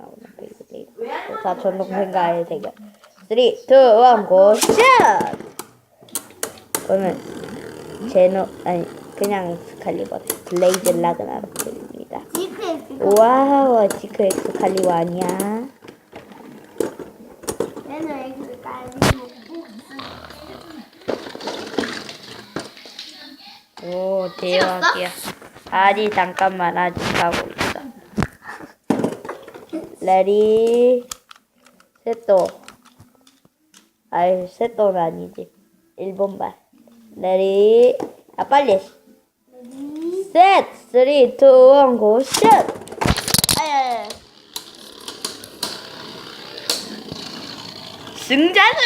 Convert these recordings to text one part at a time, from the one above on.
나오는 베이블레이드. 사촌 동생과의 대결. 3, 2, 1, 고, 슛! 오늘 제노, 아니, 그냥 스칼리버 블레이즈 라그나로크입니다. 와우, 지크 엑스칼리버 아니야? 오, 대박이야. 아니, 잠깐만, 아직 하고 레디, 셋도. 아이, 셋도는 아니지. 일본말. 레디, 아, 빨리. 셋! 3, 2, 1, 고, 슛! 아야, 승자는?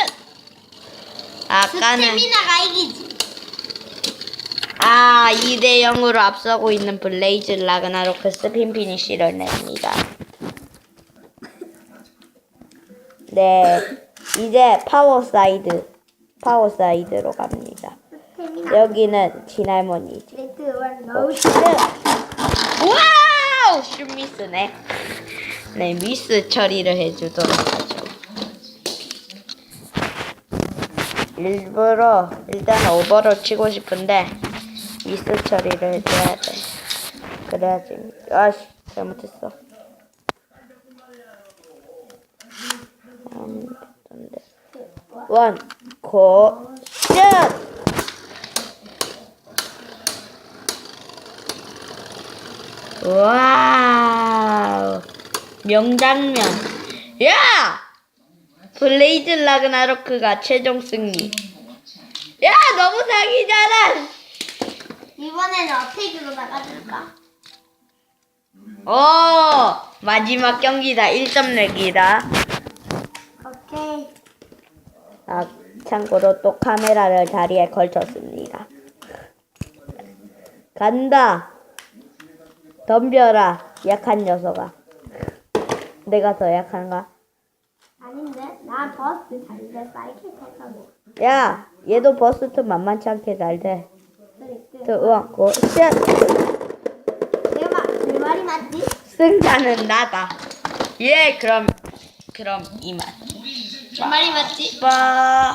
아까는. 스테미나가 이기지. 아, 2대 0으로 앞서고 있는 블레이즈 라그나로크 스 핀 피니쉬를 냅니다. 네, 이제 파워 사이드, 파워 사이드로 갑니다. 여기는. 슛! 와우! 슛 미스네. 네, 미스 처리를 해주도록 하죠. 일부러 일단 오버로 치고 싶은데 미스 처리를 해줘야 돼. 그래야지. 아씨, 잘못했어. 원, 고, 슛! 와우 명장면 야 블레이즈 라그나로크가 최종 승리 야 너무 사기잖아 이번에는 어택으로 나가줄까? 오 마지막 경기다 1점 내기다 오케이. 아 참고로 또 카메라를 다리에 걸쳤습니다 간다 덤벼라 약한 녀석아 내가 더 약한가? 아닌데? 나 버스 잘돼 사이클 타고. 야 얘도 버스트 만만치 않게 잘돼 그래. 우와 고슛 내가 내 말이 맞지? 승자는 나다. 예, 그럼 그럼 이만. 내 말이 맞지? 빠.